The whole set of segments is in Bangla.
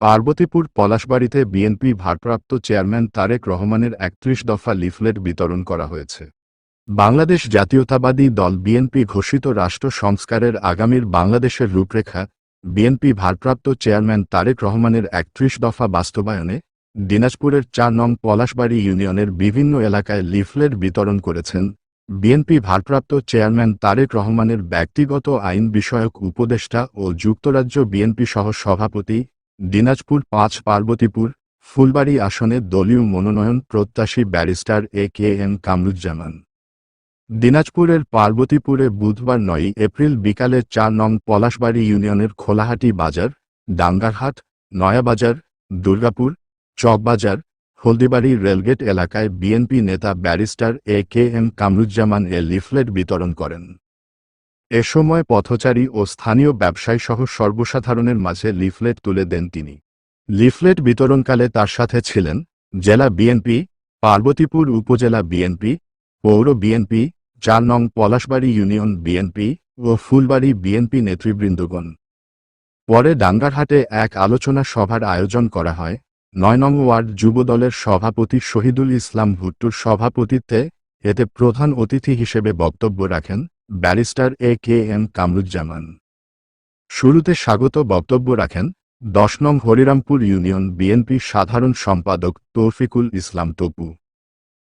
পার্বতীপুর পলাশবাড়িতে বিএনপি ভারপ্রাপ্ত চেয়ারম্যান তারেক রহমানের একত্রিশ দফা লিফলেট বিতরণ করা হয়েছে। বাংলাদেশ জাতীয়তাবাদী দল বিএনপি ঘোষিত রাষ্ট্র সংস্কারের আগামীর বাংলাদেশের রূপরেখা, বিএনপি ভারপ্রাপ্ত চেয়ারম্যান তারেক রহমানের একত্রিশ দফা বাস্তবায়নে দিনাজপুরের চার নং পলাশবাড়ি ইউনিয়নের বিভিন্ন এলাকায় লিফলেট বিতরণ করেছেন বিএনপি ভারপ্রাপ্ত চেয়ারম্যান তারেক রহমানের ব্যক্তিগত আইন বিষয়ক উপদেষ্টা ও যুক্তরাজ্য বিএনপি সহ সভাপতি দিনাজপুর পাঁচ, পার্বতীপুর, ফুলবাড়ি আসনে দলীয় মনোনয়ন প্রত্যাশী barrister A K M Kamruzzaman. দিনাজপুরের পার্বতীপুরে বুধবার নয়, এপ্রিল বিকালে চার নং পলাশবাড়ি ইউনিয়নের খোলাহাটি বাজার, ডাঙ্গারহাট, নয়াবাজার, দুর্গাপুর, চকবাজার, হলদিবাড়ি রেলগেট এলাকায় বিএনপি নেতা barrister A K M Kamruzzaman A leaflet বিতরণ করেন। এ সময় পথচারী ও স্থানীয় ব্যবসায়ী সহ সর্বসাধারণের মাঝে লিফলেট তুলে দেন তিনি। লিফলেট বিতরণকালে তার সাথে ছিলেন জেলা বিএনপি, পার্বতীপুর উপজেলা বিএনপি, পৌর বিএনপি, চার নং পলাশবাড়ি ইউনিয়ন বিএনপি ও ফুলবাড়ি বিএনপি নেতৃবৃন্দগণ। পরে ডাঙ্গারহাটে এক আলোচনা সভার আয়োজন করা হয়। নয় নং ওয়ার্ড যুবদলের সভাপতি শহীদুল ইসলাম ভুট্টুর সভাপতিত্বে এতে প্রধান অতিথি হিসেবে বক্তব্য রাখেন barrister A K M Kamruzzaman. শুরুতে স্বাগত বক্তব্য রাখেন দশ নং হরিরামপুর ইউনিয়ন বিএনপি সাধারণ সম্পাদক তৌফিকুল ইসলাম তপু।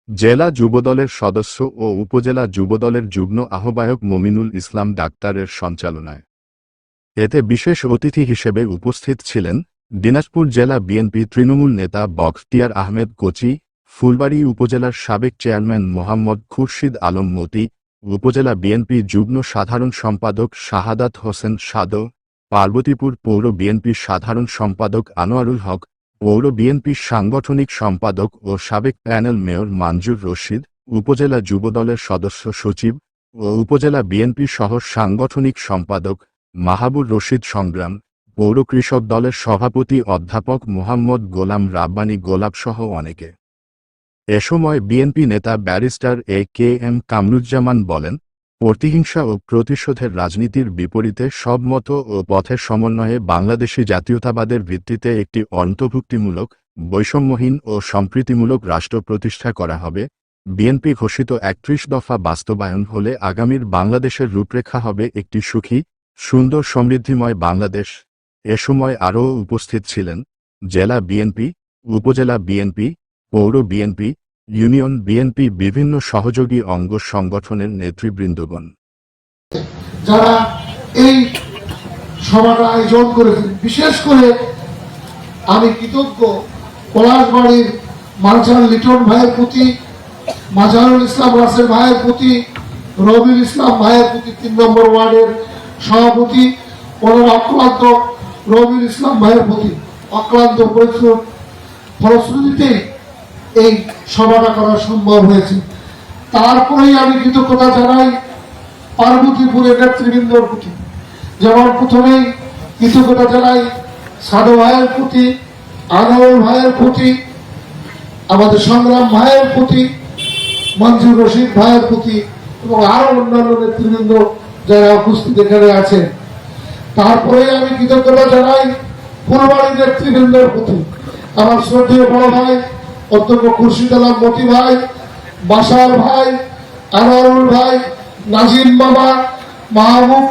জেলা যুবদলের সদস্য ও উপজেলা যুবদলের যুগ্ম আহ্বায়ক মমিনুল ইসলাম ডাক্তারের সঞ্চালনায়। এতে বিশেষ অতিথি হিসেবে উপস্থিত ছিলেন দিনাজপুর জেলা বিএনপি তৃণমূল নেতা বখতিয়ার আহমেদ কোচি, ফুলবাড়ি উপজেলার সাবেক চেয়ারম্যান মোহাম্মদ খুরশিদ আলম মতি উপজেলা বিএনপি যুগ্ম সাধারণ সম্পাদক শাহাদাত হোসেন সাদো, পার্বতীপুর পৌর বিএনপির সাধারণ সম্পাদক আনোয়ারুল হক, পৌর বিএনপির সাংগঠনিক সম্পাদক ও সাবেক প্যানেল মেয়র মানজুর রশিদ, উপজেলা যুবদলের সদস্য সচিব ও উপজেলা বিএনপি সহ সাংগঠনিক সম্পাদক মাহাবুর রশিদ সংগ্রাম, পৌর কৃষক দলের সভাপতি অধ্যাপক মোহাম্মদ গোলাম রাব্বানী গোলাপসহ অনেকে। এ সময় বিএনপি নেতা barrister A K M Kamruzzaman বলেন প্রতিহিংসা ও প্রতিশোধের রাজনীতির বিপরীতে সব মত ও পথের সমন্বয়ে বাংলাদেশি জাতীয়তাবাদের ভিত্তিতে একটি অন্তর্ভুক্তিমূলক, বৈষম্যহীন ও সম্প্রীতিমূলক রাষ্ট্র প্রতিষ্ঠা করা হবে। বিএনপি ঘোষিত একত্রিশ দফা বাস্তবায়ন হলে আগামীর বাংলাদেশের রূপরেখা হবে একটি সুখী, সুন্দর সমৃদ্ধিময় বাংলাদেশ। এ সময় আরও উপস্থিত ছিলেন, জেলা বিএনপি উপজেলা বিএনপি পৌর বিএনপি ইউনিয়ন বিএনপি বিভিন্ন সহযোগী অঙ্গ সংগঠনের নেতৃবৃন্দগণ। যারা এই সভাটা আয়োজন করেছেন, বিশেষ করে আমি কৃতজ্ঞ পলাশবাড়ির মানসার লিটন ভাইয়ের প্রতি, মাজারুল ইসলাম রাসেল ভাইয়ের প্রতি, রবিউল ইসলাম ভাইয়ের প্রতি, তিন নম্বর ওয়ার্ডের সভাপতি, ওনার অক্লান্ত রবিউল ইসলাম ভাইয়ের প্রতি অক্লান্ত পরিশ্রম। ফলশ্রুতিতে এই সভাটা করা সম্ভব হয়েছে। তারপরেই আমি কৃতজ্ঞতা জানাই পার্বতীপুরের নেতৃবৃন্দর প্রতি। যেমন প্রথমেই কৃতজ্ঞতা জানাই সাধু ভাইয়ের প্রতি আনোয়ার ভাইয়ের প্রতি, আমাদের সংগ্রাম ভাইয়ের প্রতি, মঞ্জুর রশিদ ভাইয়ের প্রতি এবং আরও অন্যান্য নেতৃবৃন্দ যারা উপস্থিত এখানে আছেন। তারপরে আমি কৃতজ্ঞতা জানাই ফুলবাড়ি নেতৃবৃন্দের প্রতি। আমার শ্রদ্ধেয় বড় ভাই অধ্যক্ষ খুরশিদ আলম মতি ভাই, বাসার ভাই, আনোয়ারুল ভাই, নাজিম বাবা, মাহবুব,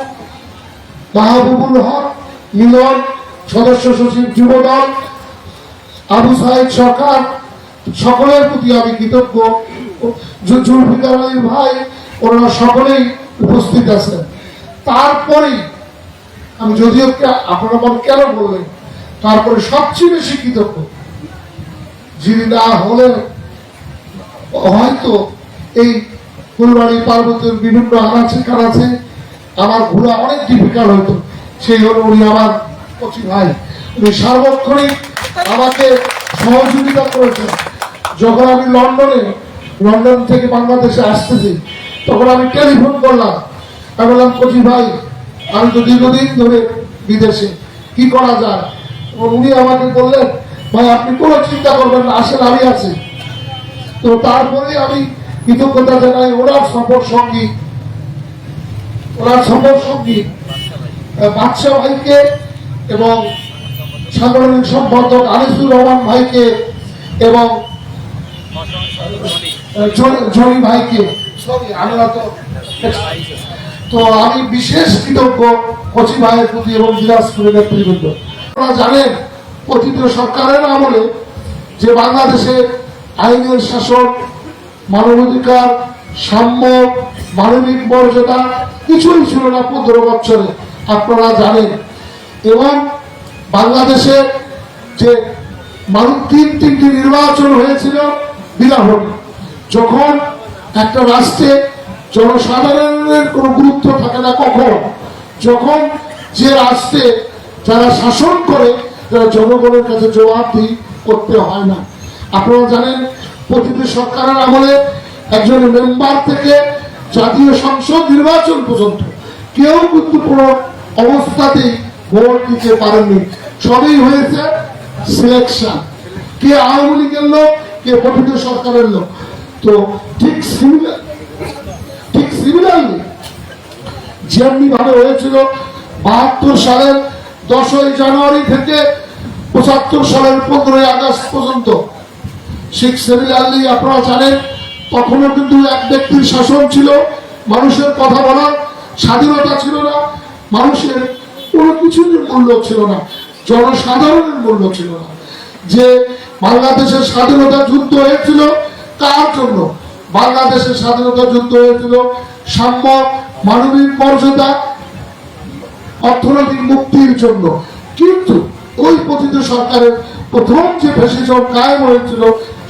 মাহবুবুল হক, মিলন, সদস্য সচিব যুবদল, আবু সাহেব সরকার, সকলের প্রতি আমি কৃতজ্ঞ। জুলফিকার আলী ভাই, ওনারা সকলেই উপস্থিত আছেন। তারপরেই আমি যদিও আপনারা কেন বললেন? তারপরে সবচেয়ে বেশি কৃতজ্ঞ। যিনি না হলে হয়তো এই ফুলবাড়ি পার্বতের বিভিন্ন আনাচে কানাচে আমার ঘোরা অনেক ডিফিকাল্ট হতো সেই হলো উনি আমার কচি ভাই। উনি সার্বক্ষণিক আমাকে সহযোগিতা করেছেন। যখন আমি লন্ডনে, লন্ডন থেকে বাংলাদেশে আসতেছি, তখন আমি টেলিফোন করলাম। আমি বললাম, কচি ভাই, আমি তো দীর্ঘদিন ধরে বিদেশে, কি করা যায়? উনি আমাকে বললেন ভাই আপনি কোনো চিন্তা করবেন না আসেন আমি আছি। তো তারপরে আমি কৃতজ্ঞতা জানাই ওনার সফর সঙ্গী। ওনার সফর সঙ্গী আহ, বাদশা ভাইকে এবং সাংগঠনিক সম্পাদক আনিসুর রহমান ভাইকে এবং জনি ভাইকে। তো তো আমি বিশেষ কৃতজ্ঞ কচি ভাইয়ের প্রতি এবং দিনাজপুরের নেতৃবৃন্দ। আপনারা জানেন অতীত সরকারের আমলে যে বাংলাদেশে আইনের শাসন, মানবাধিকার, সাম্য, মানবিক মর্যাদা কিছুই ছিল না পনেরো বছরে, আপনারা জানেন। এবং বাংলাদেশে যে মানুষ তিন তিনটি নির্বাচন হয়েছিল বিরাহন যখন একটা রাষ্ট্রে জনসাধারণের কোনো গুরুত্ব থাকে না কখন, যখন যে রাষ্ট্রে যারা শাসন করে জনগণের কাছে জবাবদিহি করতে হয় না। আপনারা জানেন, প্রতিটি সরকারের আমলে একজন মেম্বার থেকে জাতীয় সংসদ নির্বাচন পর্যন্ত কেউ কিন্তু কোনো অবস্থাতেই ভোট দিতে পারেননি। সবই হয়েছে সিলেকশন কে আওয়ামী লীগের লোক, কে প্রকৃত সরকারের লোক। তো ঠিক ঠিক সিমিলারলি যেমনি ভাবে হয়েছিল বাহাত্তর সালের দশই জানুয়ারি থেকে পঁচাত্তর সালের পনেরোই আগস্ট পর্যন্ত শেখ সিমিলারলি আপনারা জানেন, তখনও কিন্তু এক ব্যক্তির শাসন ছিল। মানুষের কথা বলার স্বাধীনতা ছিল না। মানুষের কোনো কিছুর মূল্য ছিল না। জনসাধারণের মূল্য ছিল না। যে বাংলাদেশের স্বাধীনতা যুদ্ধ হয়েছিল কার জন্য বাংলাদেশের স্বাধীনতা যুদ্ধ হয়েছিল। সাম্য মানবিক মর্যাদা অর্থনৈতিক মুক্তির জন্য। কিন্তু ওই পতিত সরকারের প্রথম যে ফেসিজম কায়েম হয়েছিল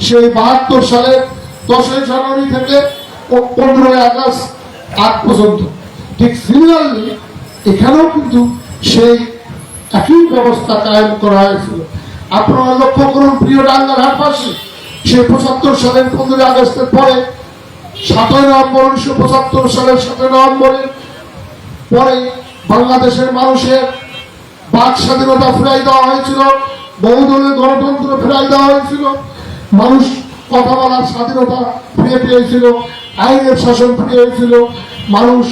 সেই বাহাত্তর সালের দশই জানুয়ারি থেকে পনেরোই আগস্ট আগ পর্যন্ত। ঠিক সিমিলারলি এখানেও কিন্তু সেই একই ব্যবস্থা কায়েম করা হয়েছিল। আপনারা লক্ষ্য করুন, প্রিয় ডাঙ্গার হাটবাসী, সেই পঁচাত্তর সালের পনেরোই আগস্টের পরে সাতই নভেম্বর উনিশশো পঁচাত্তর সালের সাতই নভেম্বরে পরে বাংলাদেশের মানুষের বাক স্বাধীনতা ফিরাই দেওয়া হয়েছিল, বহুদলীয় গণতন্ত্র ফিরাই দেওয়া হয়েছিল। মানুষ কথা বলার স্বাধীনতা ফিরে পেয়েছিল, আইনের শাসন ফিরে হয়েছিল মানুষ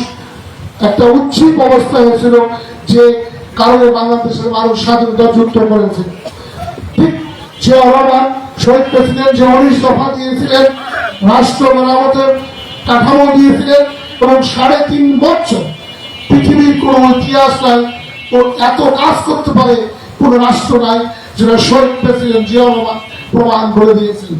একটা উচ্ছিক অবস্থা হয়েছিল যে কারণে বাংলাদেশের মানুষ স্বাধীনতা যুদ্ধ করেছে। ঠিক যে রহমান শহীদ প্রেসিডেন্ট যে উনিশ দফা দিয়েছিলেন, রাষ্ট্র মেরামতের কাঠামো দিয়েছিলেন এবং সাড়ে তিন বছর পৃথিবীর কোনো ইতিহাস নাই। ও এত কাজ করতে পারে কোন রাষ্ট্র নাই যেটা শহীদ প্রেসিডেন্ট জিয়া প্রমাণ করে দিয়েছেন।